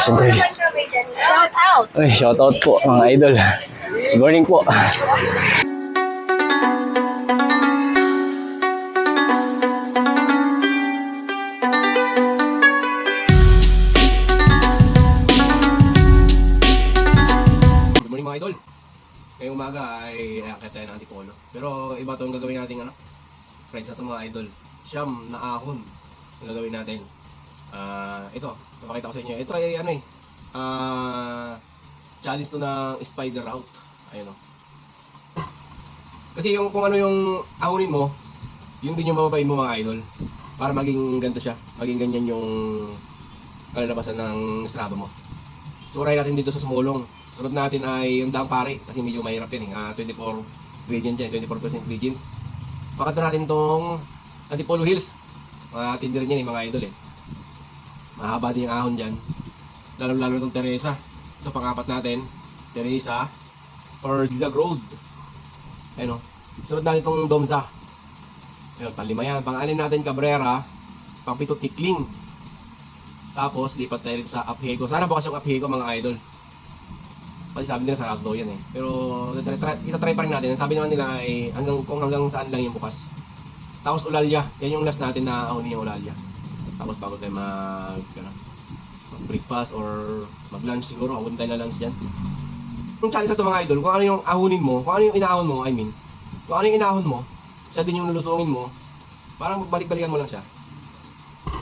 Shout out! Uy, shoutout po mga idol. Good morning po. Good morning mga idol. Ngayong umaga ay aakyat tayo ng Antipolo. Pero iba itong gagawin natin ano? Friends na ito mga idol. Siyam na ahon ang gagawin natin. Ah, ito, papakita ko sa inyo. Ito ay ano eh. Ah, challenge to ng spider route. Ayun o. Kasi yung kung ano yung ahonin mo, yun din yung bababain mo mga idol. Para maging ganito siya. Maging ganyan yung kalalabasan ng strava mo. So, unahin natin dito sa sumulong. Sunod natin ay yung daang pare kasi medyo mahirap yan eh. Ah, 24 gradient yan, 24% gradient. Pakato natin tong Antipolo Hills. Mga tinder yan eh, mga idol eh. Mahaba din yung ahon dyan. Lalo lalo itong Teresa. Ito pang-apat natin. Teresa. Or Zigzag Road. Ayun o. Sunod natin itong Domza. Ayun, panlima yan. Pang-anin natin Cabrera. Pang-pito Tikling. Tapos, lipat tayo sa Aphego. Sana bukas yung Aphego mga idol. Kasi sabi nila sarado yan eh. Pero try, try, itatry pa rin natin. Sabi naman nila ay hanggang, kung hanggang saan lang yung bukas. Tapos Ulalya. Yan yung last natin na ahonin yung Ulalya. Tapos bago tayo mag, ano, mag breakfast or mag lunch siguro. Awon tayo na lunch dyan. Yung challenge na mga idol, kung ano yung ahunin mo, kung ano yung inaahon mo, I mean, kung ano yung inahon mo, siya din yung lulusungin mo, parang balik-balikan mo lang siya.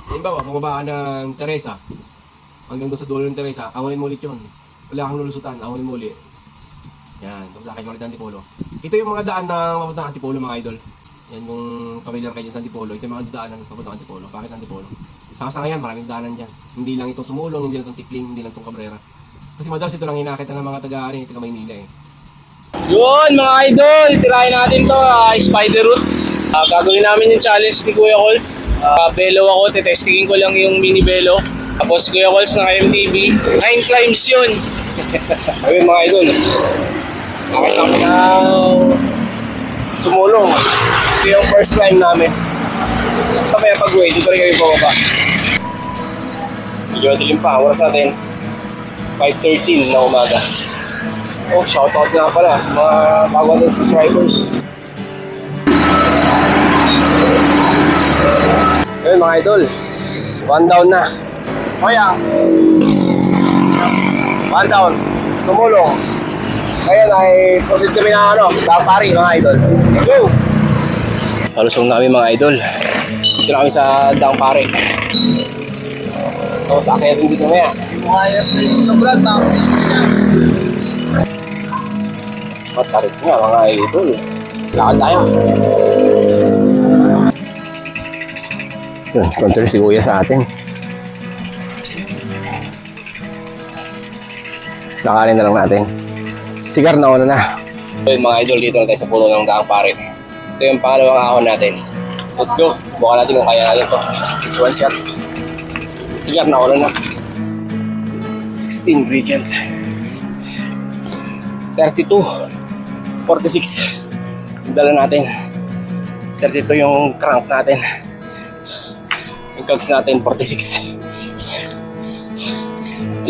Halimbawa, bumaba ka ng Teresa, hanggang doon sa dulo ng Teresa, awanin mo ulit yun. Wala kang lulusutan, awanin mo ulit. Yan, tapos sa akin ulit ng Antipolo. Ito yung mga daan na mapunta ng Antipolo mga idol. Yan kung familiar kayo sa Antipolo, ito yung mga daan na papunta ng Antipolo. Bakit Antipolo? Sa sa ngayon, maraming daanan dyan. Hindi lang itong sumulong, hindi lang itong tikling, hindi lang itong kabrera. Kasi madalas ito lang hinakita ng mga yung taga Maynila eh. Yun mga idol, tirahin natin to ah, spider root. Ah, gagawin namin yung challenge ni Kuya Cols. Ah, belo ako, tetestingin ko lang yung mini belo. Tapos Kuya Cols ng MTV. Nine climbs yun. Ayun mga idol. Bakit ako na sumulong? Ito yung first time namin. Kaya pag-way, dito rin kami bumaba. Medyo dilim pa, oras natin. 5.13 na umaga. Oh, shoutout nga pala sa mga bago natin subscribers. Ayun mga idol, one down na. Kuya, One down. Sumulong. Ngayon ay proceed kami na ano, dapari mga idol. Go! Kalusong namin mga idol. Dito na kami sa Dampare. Tapos akyat din dito maya. Kaya pa yung brad, tapos yung mga Matarik nga mga idol. Lakad tayo. Yun, concern si Kuya sa atin. Lakarin na lang natin. Sigar na una na. So yun, mga idol, dito na tayo sa puno ng daang pare. Ito yung pangalawang ahon natin. Let's go. Buka natin kung kaya natin to. It's one shot. Sigar na una na. 16 ingredient. 32. 46. Yung dala natin. 32 yung crank natin. Yung cogs natin, 46.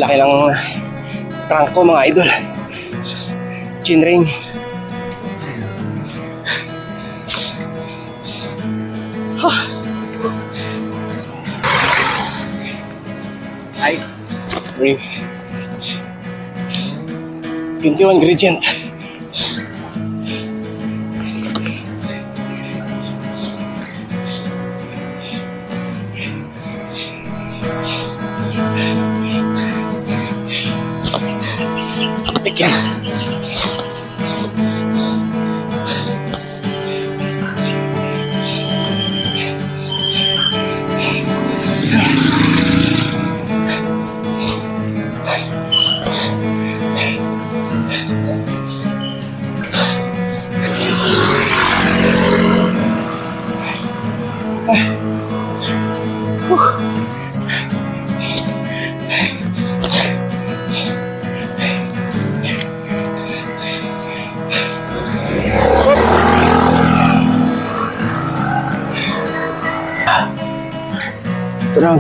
Laki ng crank ko mga idol. Chin ring. Nice. Ring. 21 ingredient.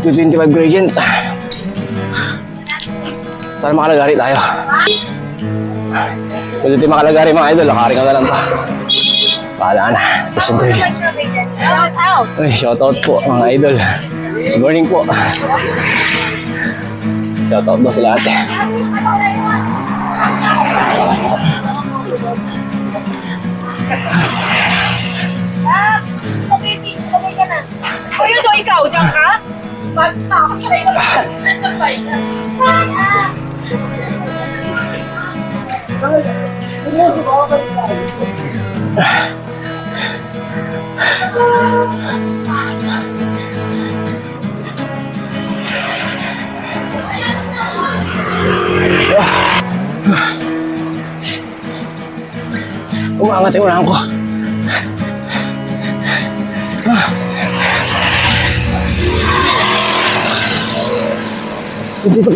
P25 gradient. Sana makalagari tayo. Pwede tayo makalagari mga idol. Lakari ka na lang to. Bahala na. Person drill. Uy, shoutout po mga idol. Good morning po. Shoutout daw sila ate. Umangat yung unahan ko. Hindi pa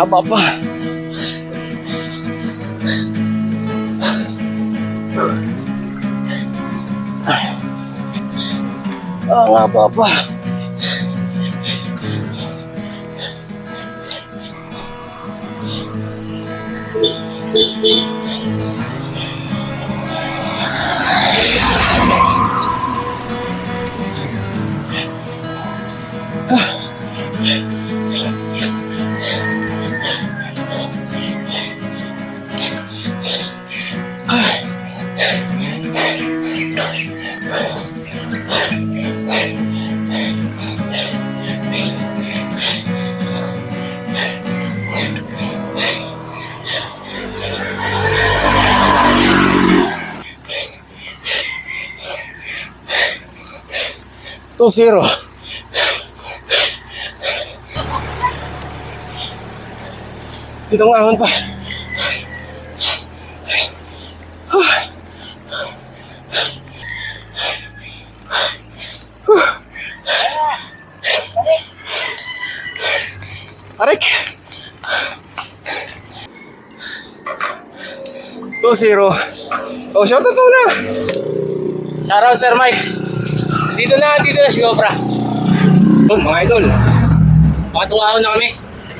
percent. Ah. Ito, haba pa. Ah, ang haba pa. Two zero. Dito ang ahon pa. Two zero. Oh, shout out na! Shoutout Sir Mike. Dito na, dito na si Cobra. Yun, mga idol. Makatungahon na kami.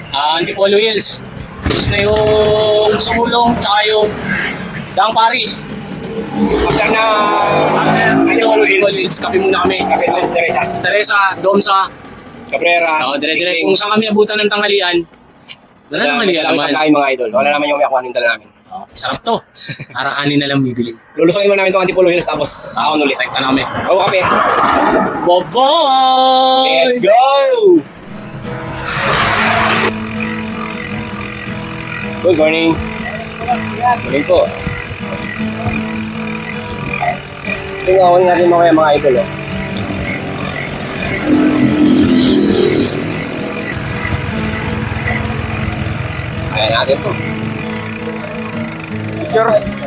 Ah, Antipolo Hills. Tapos na yung sumulong, tsaka yung daang pari. After na... Antipolo Hills, kape muna kami. Kape na si Teresa. Sa Teresa, Domsa. Cabrera. Oo, dire-dire. Kung saan kami abutan ng tanghalian, wala naman. mga idol. Wala naman yung may akuha ng dala namin. Oh, sarap to. Para kanin na lang bibili. Lulusongin mo namin itong Antipolo Hills tapos ahon ulit. Tekta na kami. Oo, kape. Bye-bye! Let's go! Good morning. Morning po. Tingnan natin mamaya mga idol. Oh. Kaya natin to. picture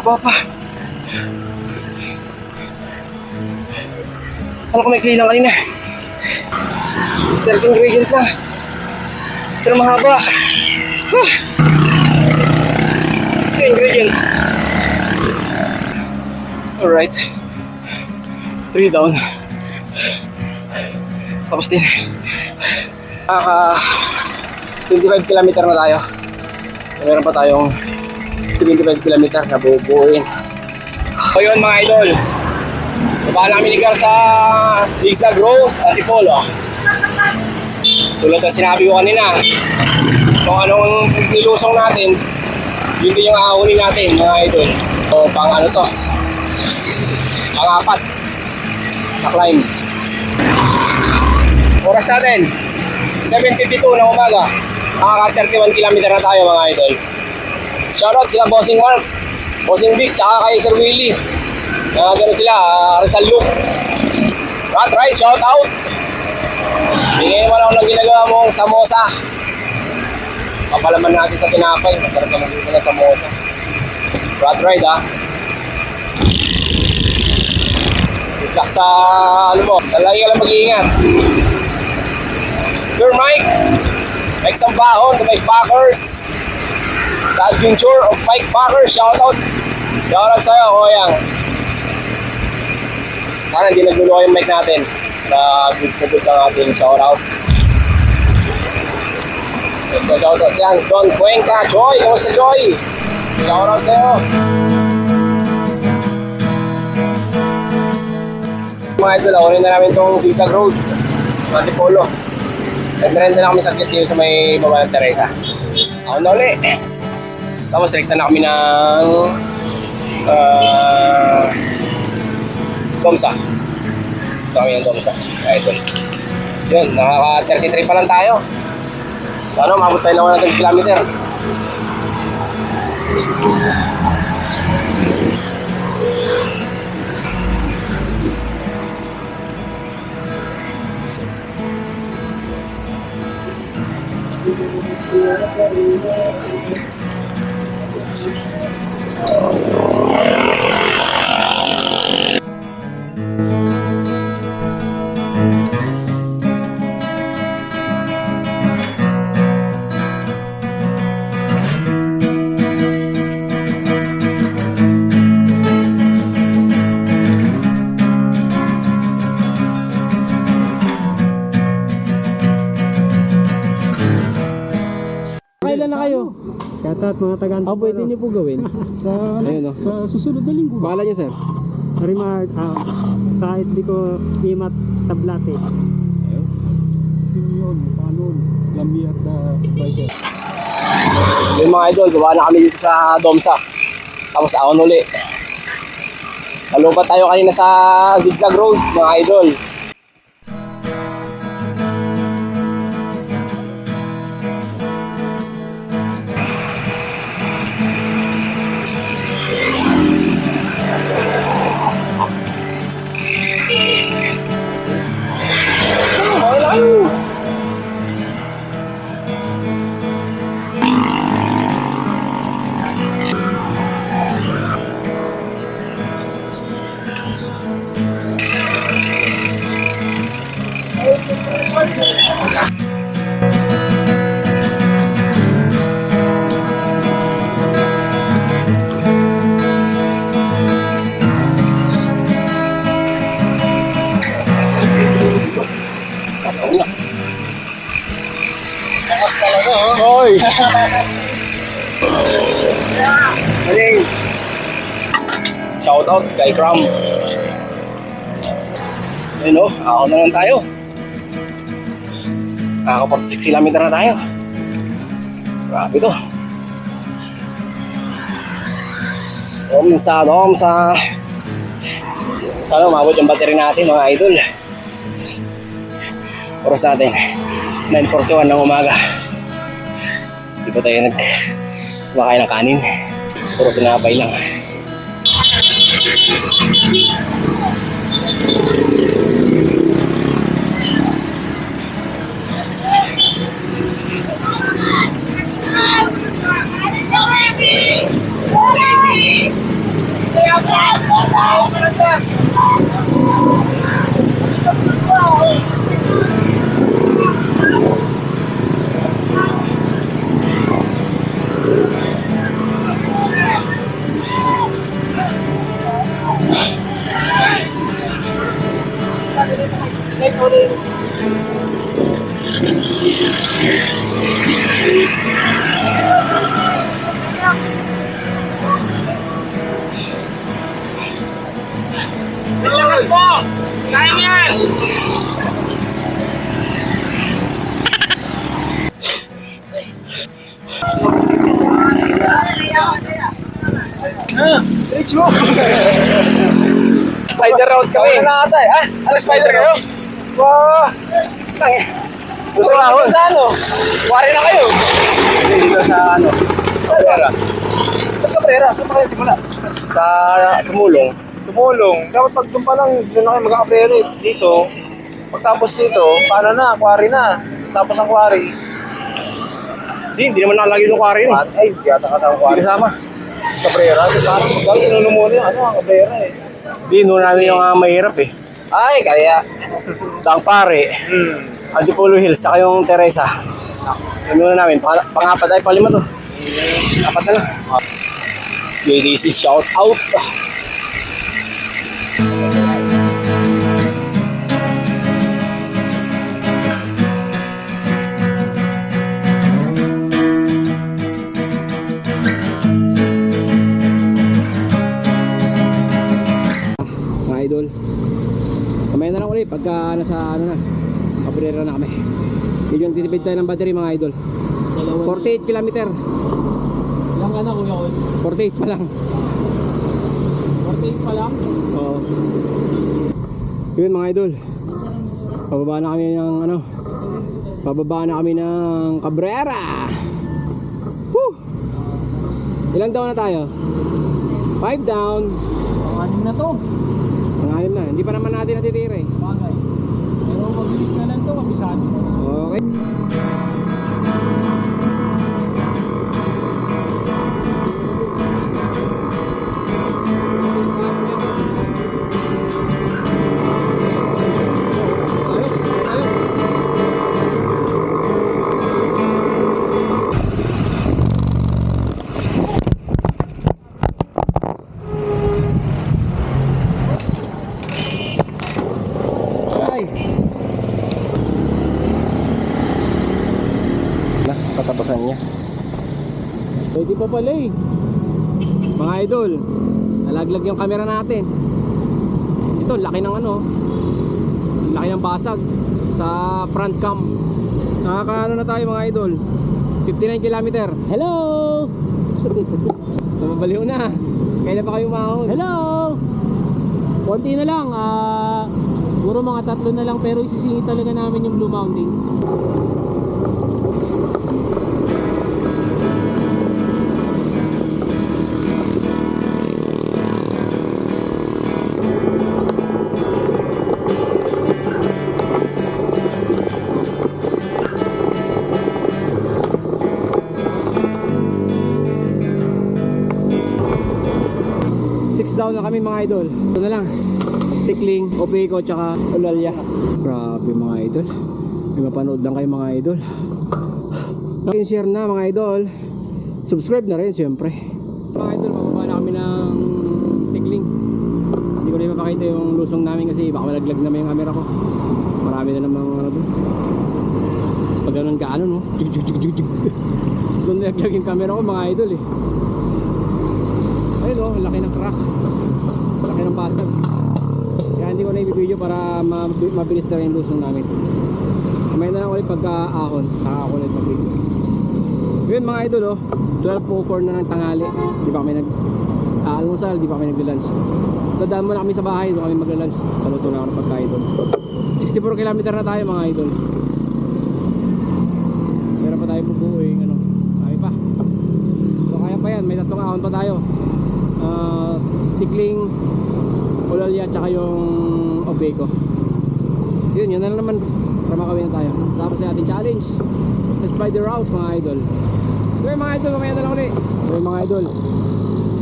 apa-apa. Pa. Alam ko may clay lang kanina. Third ingredient lang. Pero mahaba. Huh. Sixth ingredient. Alright. Three down. Tapos din. Nakaka 25 kilometer na tayo. Meron pa tayong 75 kilometer na bubuuin. So yun mga idol. Baba namin ni Gar sa Zigzag Road, Antipolo. Tulad ng sinabi ko kanina, kung anong nilusong natin, yun din yung aahunin natin mga idol. So pang ano to, pang-apat na climb. Oras natin, 7.52 ng umaga. Nakaka 31 kilometer na tayo mga idol. Shoutout kila Bossing Mark, Bossing Vic, tsaka kay Sir Willie. Uh, ganun sila, uh, Rizal Luke. Rat right, shout out. Bigyan mo lang ng ginagawa mong samosa. Papalaman natin sa tinapay. Masarap naman dito ng samosa. Rat ride ha. Good luck sa, ano mo, sa lagi ka lang mag-iingat. Sir Mike, Mike Sambahon, the Mike Packers. The Adventure of Mike Packers, shout out. Shout out sa'yo, Koyang. Sana hindi nagulo yung mic natin. Na goods na goods ang ating shout out. Ito, shout out yan. Don Cuenca, Joy. Kamusta Joy? Shout out sa'yo. Mga idol, akunin na namin itong Sisag Road. Antipolo. Nag-rent na kami sa dito sa may baba ng Teresa. Ako na uli. Tapos rekta na kami ng uh, Domsa. Ito kami ng Domsa. Idol. Yun, nakaka 33 pa lang tayo. Sana umabot tayo ng 100 kilometer. Kailan mga taga Ah, pwede niyo po gawin. sa, Ayun, no? sa susunod na linggo. Bahala niyo, sir. Remark, ah, sa itli ko imat tablate. Simeon, Panon, Lami at uh, Biker. Yung mga idol, gawa na kami dito sa Domsa. Tapos ako uli. Nalupat tayo kanina sa Zigzag Road, mga idol. Maling! Shout out kay Cram. Ayun o, ako na lang tayo. Nakaka 46 km na tayo. Grabe to. Dom sa dom sa sana umabot yung battery natin mga idol. Oras natin 9.41 ng umaga. Di pa tayo nag kumakain ng kanin. Puro pinapay lang. Oh, Spider round kami. Ano na ata eh? Ha? Ano spider kayo? Wow! Tangi. Gusto nga ako. Sa ano? Wari na kayo. Dito sa ano? Cabrera. Ba't Cabrera? Saan pa kayo simula? Sa Sumulong. Sumulong. Dapat pag doon pa lang, doon na kayo magka-Cabrera eh. Dito. Pagtapos dito, paano na? Quarry na. Tapos ang quarry. Hindi, hindi naman nakalagay yung quarry yun. Ay, hindi yata kasama quarry. Hindi kasama. Sa Cabrera, parang gawin inuno muna yung ano, ang Cabrera eh. Hindi, inuno namin yung uh, mahirap eh. Ay, kaya. Dang pare. Hmm. Antipolo Hills, saka yung Teresa. Inuno namin, pang pangapat ay palima to. Apat na lang. JDC, shout out. mga Medyo titipid tayo ng battery mga idol. 48 kilometer. Ilang ka na Kuya Kols? 48 pa lang. 48 pa lang? Oo. Yun mga idol. Pababa na kami ng ano. Pababa na kami ng Cabrera. Woo! Ilan down na tayo? 5 down. Panganin na to. Pangalim na. Hindi pa naman natin natitira eh. Bagay. Pala eh. Mga idol, nalaglag yung camera natin. Ito, laki ng ano. Laki ng basag sa front cam. Nakakaano na tayo mga idol. 59 kilometer. Hello! Tumabaliw na. Kailan pa kayo mahon? Hello! Konti na lang. Ah, siguro mga tatlo na lang pero isisingit talaga namin yung Blue Mountain. Down na kami mga idol. Ito na lang. Tikling, Opeko, tsaka Ulalya. Grabe mga idol. May mapanood lang kayo mga idol. Like share na mga idol. Subscribe na rin siyempre. Mga idol, bababa na kami ng Tikling. Hindi ko na mapakita yung lusong namin kasi baka malaglag naman yung camera ko. Marami na namang ano doon. Pag ganun ka ano no? Doon nalaglag yung camera ko mga idol eh. Ayun oh, laki ng crack. Laki ng basag. Kaya hindi ko na i-video para ma- mabilis na rin yung lusong namin. Kamay na lang ulit pagka-ahon. Saka ako ulit mag-video. Yun mga idol oh. 12.04 na ng tanghali. Di pa kami nag almusal, di pa kami nag-lunch. Dadaan muna kami sa bahay, doon kami mag-lunch. Paluto na ako ng pagkain doon. 64 kilometer na tayo mga idol. Meron pa tayo bubuing ano. Kaya pa. So kaya pa yan, may tatlong ahon pa tayo. Ah, tikling, ulalya, tsaka yung obeko. Yun, yun na naman para makawin na tayo. Tapos sa ating challenge sa spider route mga idol. Okay mga idol, mamaya na lang ulit. Okay mga idol,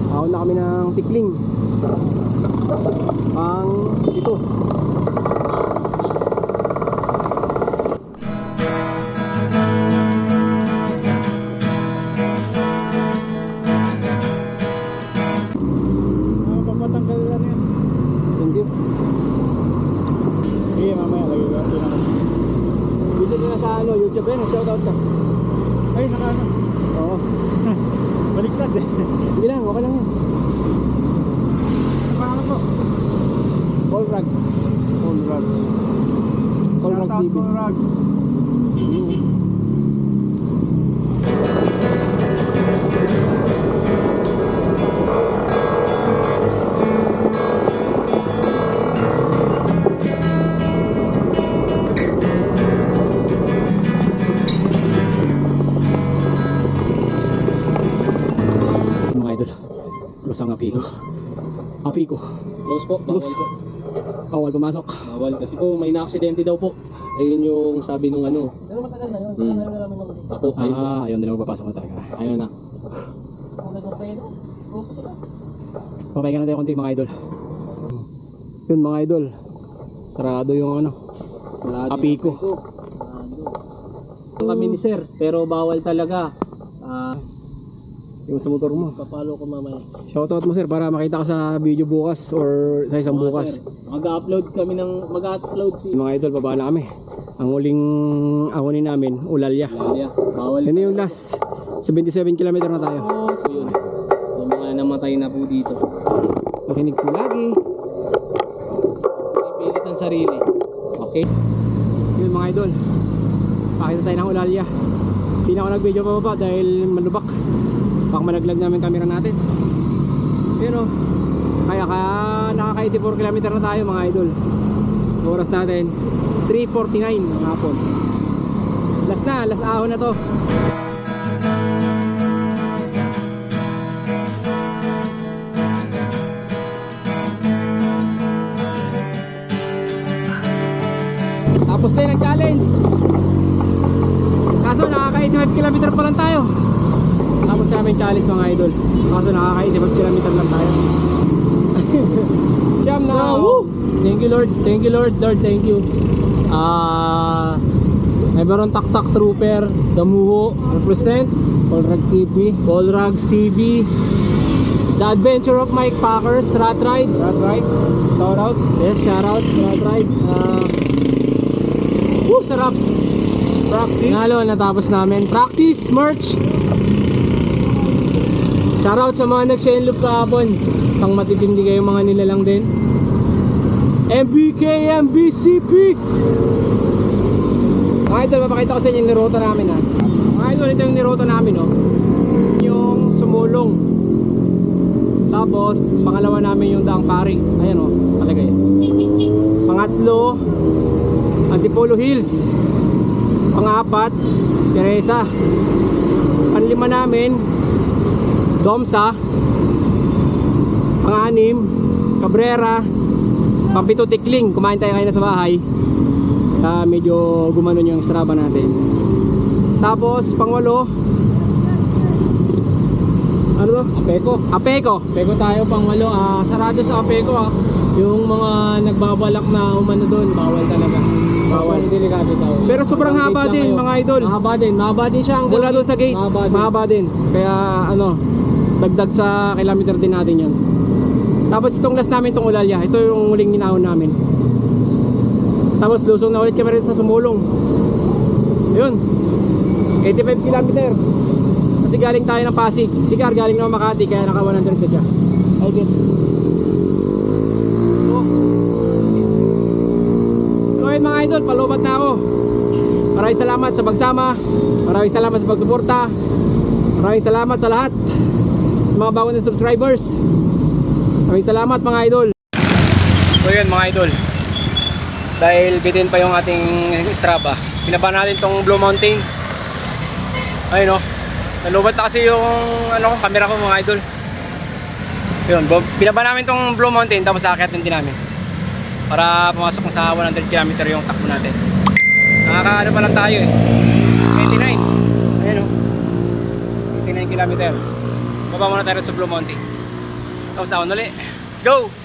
ahon na kami ng tikling. Pang ito. Ay, naka ano. Oo. Baliktad eh. Hindi lang, okay lang yan. Paano po? All Rugs. Full rugs. All Rugs TV. Full rugs. Mga po. Bawal Close. po. Bawal pumasok. Bawal kasi po may na-aksidente daw po. Ayun yung sabi nung ano. Pero matagal na yun. Hmm. Ako, ayun. Ah, ayun din magpapasok na talaga. Ayun na. Ka na tayo konti mga idol. Yun mga idol. Sarado yung ano. Sarado Api yung ko. Sarado. Kami ni sir, pero bawal talaga. Ah, Yung sa motor mo. papalo ko mamaya. Shoutout mo sir para makita ka sa video bukas or sa isang Mga bukas. sir, Mag-upload kami ng mag-upload si Mga idol, baba na kami. Ang huling ahonin namin, Ulalya. Lalia. Bawal. Yan na yung last. 77 km na tayo. Oh, so yun. Yung mga namatay na po dito. Makinig po lagi. Ipilit ang sarili. Okay? Yun mga idol. Pakita tayo ng Ulalya. Hindi na ako nag-video pa baba dahil malubak. Baka malaglag namin camera natin. Pero, kaya ka nakaka 84 km na tayo mga idol. Oras natin, 3.49 ng hapon. Last na, last ahon na to. Tapos tayo ng challenge. Kaso nakaka 85 km pa lang tayo. Namin challenge mga idol. Kaso nakaka 85 km lang tayo. Siyam na. So, woo! thank you Lord. Thank you Lord. Lord, thank you. Ah, Everon Tak Tak Trooper, Damuho, represent, All Rugs TV. Paul Rugs TV, The Adventure of Mike Packers, Rat Ride. Right, right. Shout out. Yes, shout out, Rat Ride. Ah, woo, sarap. Practice. Nalo, natapos namin. Practice, merch. Shoutout sa mga nag-share loop kahapon. Isang matitindi kayo mga nilalang din. MBK, MBCP. Mga idol, papakita ko sa inyo yung nirota namin ha. Mga idol, ito yung nirota namin no. Yung sumulong. Tapos, pangalawa namin yung daang paring. Ayan o, palagay. Pangatlo, Antipolo Hills. Pangapat, Teresa. Panlima namin, Domsa. Panganim, Cabrera. Pampito Tikling. Kumain tayo kayo na sa bahay. Kaya medyo gumanon yung Strava natin. Tapos, pangwalo, ano to? Apeko. Apeko. Apeko tayo pang walo. Ah, sarado sa Apeko ah. Yung mga nagbabalak na umano doon, bawal talaga. Bawal, delikado daw. Pero sobrang haba din, mga idol. Mahaba din, mahaba din siya. hanggang Mula doon sa gate, Mahaba din. mahaba din. Kaya ano, dagdag sa kilometer din natin yun. Tapos itong last namin itong Ulalya, ito yung huling ninahon namin. Tapos lusong na ulit kami rin sa Sumulong. Yun. 85 kilometer. Kasi galing tayo ng Pasig. Sigar galing ng Makati kaya naka 100 na siya. So ayun mga idol, palubat na ako. Maraming salamat sa pagsama. Maraming salamat sa pagsuporta. Maraming salamat sa lahat. Mga bago na subscribers. Maraming salamat mga idol. So yun mga idol. Dahil bitin pa yung ating Strava. Pinaba natin tong Blue Mountain. Ayun oh. Nalubat na kasi yung ano, camera ko mga idol. Yun, pinaba namin tong Blue Mountain tapos aakyatin din namin. Para pumasok sa 100 km yung takbo natin. Nakakaano pa lang tayo eh. 29. Ayun oh. 29 km. Baba muna tayo sa Blue Mountain. Tapos ako ulit. Let's go!